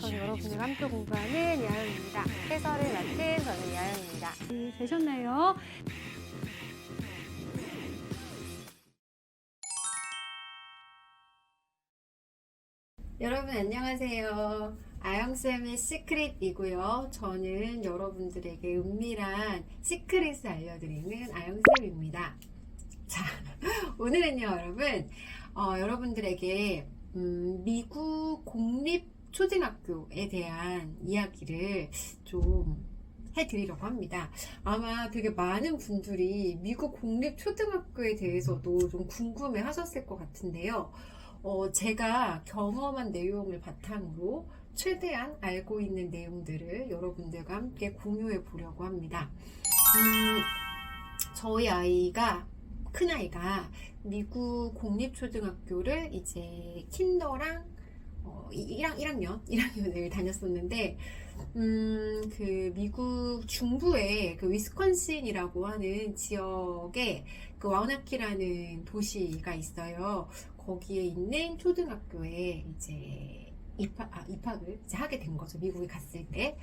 저는 여러분과 함께 공부하는 야영입니다. 해설을 맡은 저는 야영입니다. 음, 되셨나요? 여러분 안녕하세요. 아영쌤의 시크릿이고요. 저는 여러분들에게 은밀한 시크릿을 알려드리는 아영쌤입니다. 자, 오늘은요, 여러분, 어, 여러분들에게 음, 미국 공립 초등학교에 대한 이야기를 좀 해드리려고 합니다. 아마 되게 많은 분들이 미국 공립 초등학교에 대해서도 좀 궁금해 하셨을 것 같은데요. 어, 제가 경험한 내용을 바탕으로 최대한 알고 있는 내용들을 여러분들과 함께 공유해 보려고 합니다. 음, 저희 아이가, 큰아이가 미국 공립초등학교를 이제 킨더랑 어, 1학, 1학년, 1학년을 다녔었는데, 음, 그 미국 중부의 그 위스콘신이라고 하는 지역에 그 와우나키라는 도시가 있어요. 거기에 있는 초등학교에 이제 입학, 아, 입학을 이제 하게 된 거죠. 미국에 갔을 때.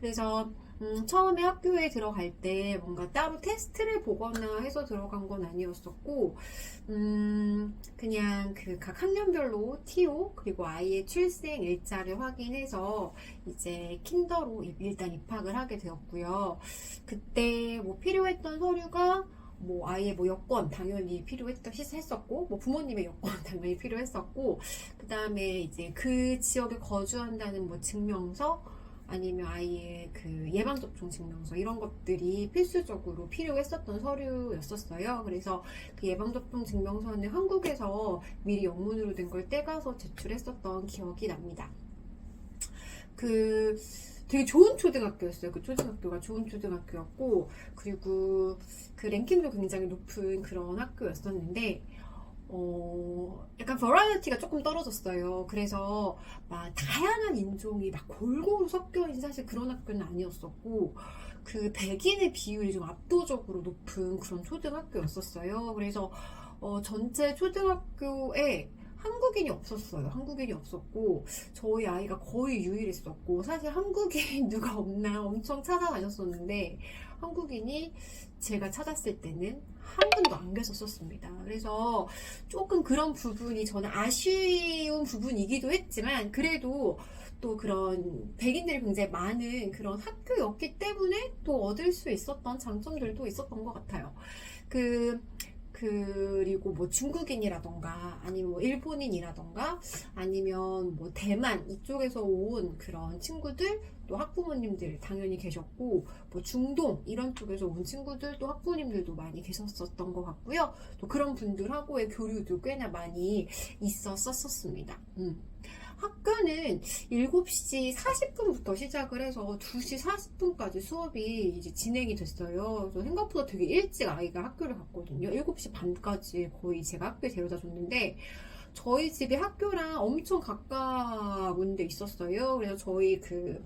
그래서 음, 처음에 학교에 들어갈 때 뭔가 따로 테스트를 보거나 해서 들어간 건 아니었었고, 음, 그냥 그 각 학년별로 TO 그리고 아이의 출생 일자를 확인해서 이제 킨더로 일단 입학을 하게 되었고요. 그때 뭐 필요했던 서류가 뭐 아이의 뭐 여권 당연히 필요했던 했었고 뭐 부모님의 여권 당연히 필요했었고 그 다음에 이제 그 지역에 거주한다는 뭐 증명서 아니면 아이의 그 예방접종 증명서 이런 것들이 필수적으로 필요했었던 서류였었어요. 그래서 그 예방접종 증명서는 한국에서 미리 영문으로 된 걸 떼가서 제출했었던 기억이 납니다. 그 되게 좋은 초등학교였어요. 그 초등학교가 좋은 초등학교였고 그리고 그 랭킹도 굉장히 높은 그런 학교였었는데 어, 약간 버라이어티가 조금 떨어졌어요. 그래서 막 다양한 인종이 막 골고루 섞여 있는 사실 그런 학교는 아니었었고 그 백인의 비율이 좀 압도적으로 높은 그런 초등학교였었어요. 그래서 어, 전체 초등학교에 한국인이 없었어요. 한국인이 없었고 저희 아이가 거의 유일했었고 사실 한국인 누가 없나 엄청 찾아다녔었는데 한국인이 제가 찾았을 때는 한 분도 안 계셨었습니다. 그래서 조금 그런 부분이 저는 아쉬운 부분이기도 했지만 그래도 또 그런 백인들이 굉장히 많은 그런 학교였기 때문에 또 얻을 수 있었던 장점들도 있었던 것 같아요. 그 그리고 뭐 중국인이라던가 아니면 뭐 일본인이라던가 아니면 뭐 대만 이쪽에서 온 그런 친구들 또 학부모님들 당연히 계셨고 뭐 중동 이런 쪽에서 온 친구들 또 학부모님들도 많이 계셨었던 것 같고요 또 그런 분들하고의 교류도 꽤나 많이 있었었습니다. 음. 학교는 7시 40분부터 시작을 해서 2시 40분까지 수업이 이제 진행이 됐어요. 생각보다 되게 일찍 아이가 학교를 갔거든요. 7시 반까지 거의 제가 학교에 데려다 줬는데, 저희 집이 학교랑 엄청 가까운 데 있었어요. 그래서 저희 그,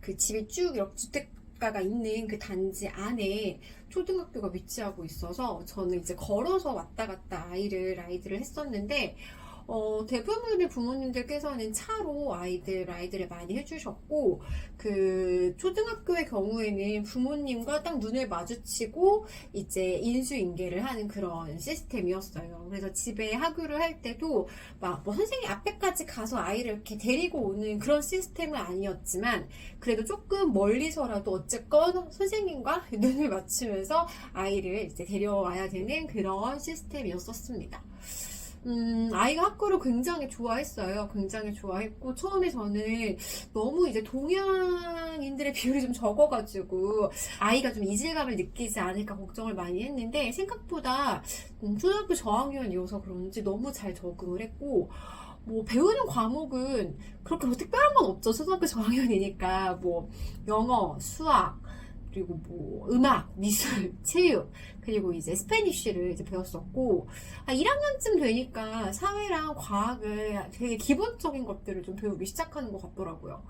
그 집이 쭉 이렇게 주택 가가 있는 그 단지 안에 초등학교가 위치하고 있어서 저는 이제 걸어서 왔다 갔다 아이를 아이들을 했었는데 어, 대부분의 부모님들께서는 차로 아이들, 아이들을 많이 해주셨고, 그, 초등학교의 경우에는 부모님과 딱 눈을 마주치고, 이제 인수인계를 하는 그런 시스템이었어요. 그래서 집에 학교를 할 때도, 막, 뭐 선생님 앞에까지 가서 아이를 이렇게 데리고 오는 그런 시스템은 아니었지만, 그래도 조금 멀리서라도 어쨌건 선생님과 눈을 맞추면서 아이를 이제 데려와야 되는 그런 시스템이었었습니다. 음, 아이가 학교를 굉장히 좋아했어요. 굉장히 좋아했고, 처음에 저는 너무 이제 동양인들의 비율이 좀 적어가지고, 아이가 좀 이질감을 느끼지 않을까 걱정을 많이 했는데, 생각보다 음, 초등학교 저학년이어서 그런지 너무 잘 적응을 했고, 뭐 배우는 과목은 그렇게 뭐 특별한 건 없죠. 초등학교 저학년이니까 뭐 영어, 수학, 그리고 뭐 음악, 미술, 체육, 그리고 이제 스페니쉬를 이제 배웠었고, 한 1학년쯤 되니까 사회랑 과학을 되게 기본적인 것들을 좀 배우기 시작하는 것 같더라고요.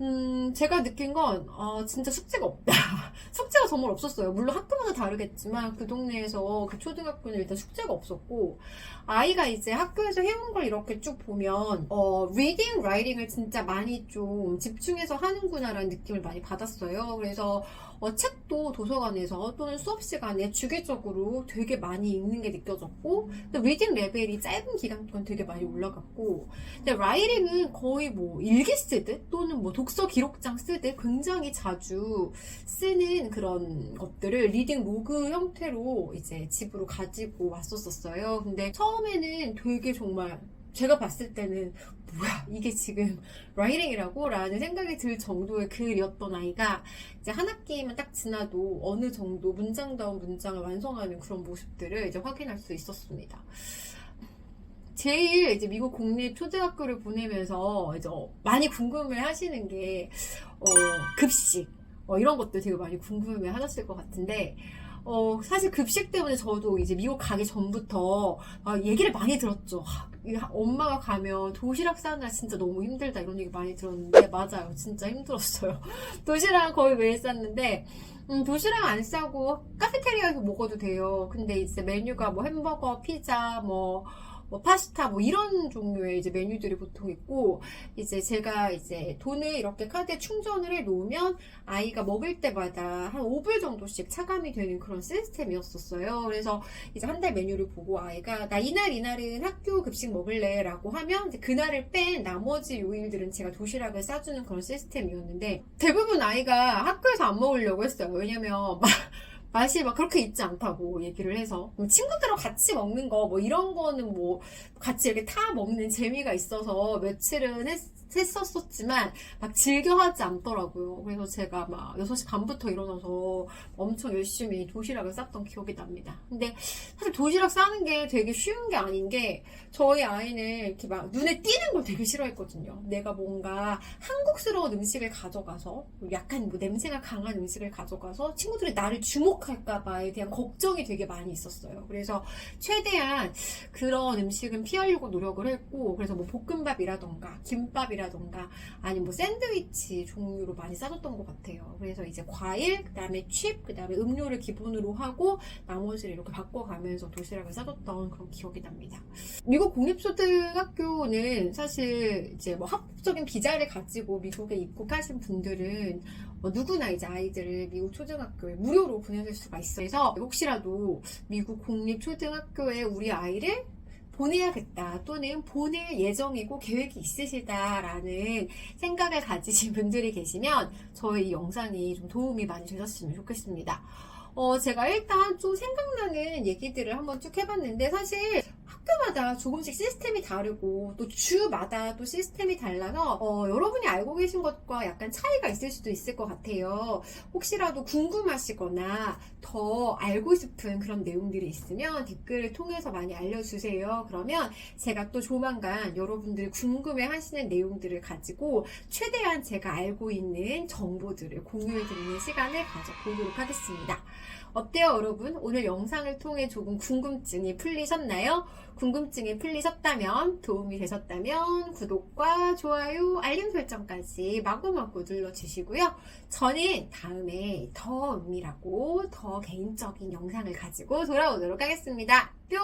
음, 제가 느낀 건, 어, 진짜 숙제가 없다. 숙제가 정말 없었어요. 물론 학교마다 다르겠지만, 그 동네에서 그 초등학교는 일단 숙제가 없었고, 아이가 이제 학교에서 해온 걸 이렇게 쭉 보면, 어, 리딩, 라이팅을 진짜 많이 좀 집중해서 하는구나라는 느낌을 많이 받았어요. 그래서, 어, 책도 도서관에서 또는 수업 시간에 주기적으로 되게 많이 읽는 게 느껴졌고, 또 리딩 레벨이 짧은 기간 동안 되게 많이 올라갔고, 근데 라이팅은 거의 뭐 일기 쓰듯 또는 뭐 독서 기록장 쓰듯 굉장히 자주 쓰는 그런 것들을 리딩 로그 형태로 이제 집으로 가지고 왔었었어요. 근데 처음에는 되게 정말 제가 봤을 때는 뭐야 이게 지금 라이팅이라고? 라는 생각이 들 정도의 글이었던 아이가 이제 한 학기만 딱 지나도 어느 정도 문장다운 문장을 완성하는 그런 모습들을 이제 확인할 수 있었습니다. 제일 이제 미국 공립 초등학교를 보내면서 이제 어, 많이 궁금해 하시는 게, 어, 급식. 어, 이런 것들 되게 많이 궁금해 하셨을 것 같은데, 어, 사실 급식 때문에 저도 이제 미국 가기 전부터 아, 얘기를 많이 들었죠. 엄마가 가면 도시락 싸느라 진짜 너무 힘들다 이런 얘기 많이 들었는데, 맞아요. 진짜 힘들었어요. 도시락 거의 매일 쌌는데, 음, 도시락 안 싸고 카페테리아에서 먹어도 돼요. 근데 이제 메뉴가 뭐 햄버거, 피자, 뭐, 뭐 파스타 뭐 이런 종류의 이제 메뉴들이 보통 있고 이제 제가 이제 돈을 이렇게 카드에 충전을 해 놓으면 아이가 먹을 때마다 한 5불 정도씩 차감이 되는 그런 시스템이었었어요. 그래서 이제 한 달 메뉴를 보고 아이가 나 이날 이날은 학교 급식 먹을래라고 하면 이제 그날을 뺀 나머지 요일들은 제가 도시락을 싸주는 그런 시스템이었는데 대부분 아이가 학교에서 안 먹으려고 했어요. 왜냐면 막 맛이 막 그렇게 있지 않다고 얘기를 해서. 친구들하고 같이 먹는 거 뭐 이런 거는 뭐 같이 이렇게 타 먹는 재미가 있어서 며칠은 했, 했었었지만 막 즐겨 하지 않더라고요. 그래서 제가 막 6시 반부터 일어나서 엄청 열심히 도시락을 쌌던 기억이 납니다. 근데 사실 도시락 싸는 게 되게 쉬운 게 아닌 게 저희 아이는 이렇게 막 눈에 띄는 걸 되게 싫어했거든요. 내가 뭔가 한국스러운 음식을 가져가서 약간 뭐 냄새가 강한 음식을 가져가서 친구들이 나를 주목할까봐에 대한 걱정이 되게 많이 있었어요. 그래서 최대한 그런 음식은 피하려고 노력을 했고 그래서 뭐 볶음밥이라던가 김밥이라던가 아니면 뭐 샌드위치 종류로 많이 싸줬던 것 같아요. 그래서 이제 과일, 그 다음에 칩, 그 다음에 음료를 기본으로 하고 나머지를 이렇게 바꿔가면서 도시락을 싸줬던 그런 기억이 납니다. 미국 공립초등학교는 사실 이제 뭐 합법적인 비자를 가지고 미국에 입국하신 분들은 뭐 누구나 이제 아이들을 미국 초등학교에 무료로 보내줄 수가 있어요. 그래서 혹시라도 미국 공립 초등학교에 우리 아이를 보내야겠다 또는 보낼 예정이고 계획이 있으시다라는 생각을 가지신 분들이 계시면 저희 이 영상이 좀 도움이 많이 되셨으면 좋겠습니다. 어, 제가 일단 좀 생각나는 얘기들을 한번 쭉 해봤는데, 사실 학교마다 조금씩 시스템이 다르고, 또 주마다 또 시스템이 달라서, 어, 여러분이 알고 계신 것과 약간 차이가 있을 수도 있을 것 같아요. 혹시라도 궁금하시거나 더 알고 싶은 그런 내용들이 있으면 댓글을 통해서 많이 알려주세요. 그러면 제가 또 조만간 여러분들이 궁금해 하시는 내용들을 가지고 최대한 제가 알고 있는 정보들을 공유해 드리는 시간을 가져보도록 하겠습니다. 어때요, 여러분? 오늘 영상을 통해 조금 궁금증이 풀리셨나요? 궁금증이 풀리셨다면, 도움이 되셨다면, 구독과 좋아요, 알림 설정까지 마구마구 눌러주시고요. 저는 다음에 더 은밀하고 더 개인적인 영상을 가지고 돌아오도록 하겠습니다. 뿅!